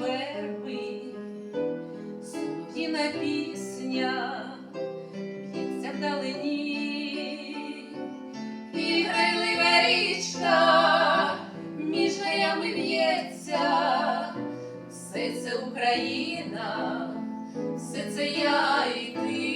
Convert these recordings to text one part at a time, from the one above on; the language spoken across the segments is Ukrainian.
верби, солов'їна пісня б'ється вдалині, і грайлива річка між гаями в'ється, все це Україна, все це я і ти.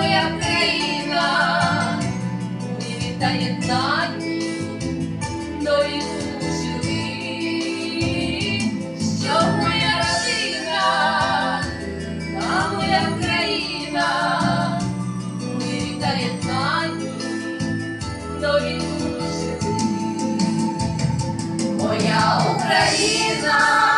моя країна, вітає дані нові жили, що моя родина, та моя країна, вітає дані до жили, моя Україна.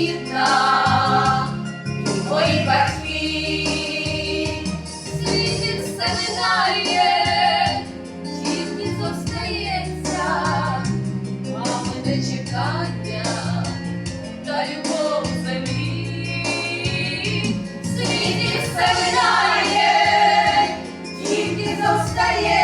рідна, і мої батьки, світ все минає, тільки зостається, мамине чекання та любов землі, світ все минає, тільки зостається.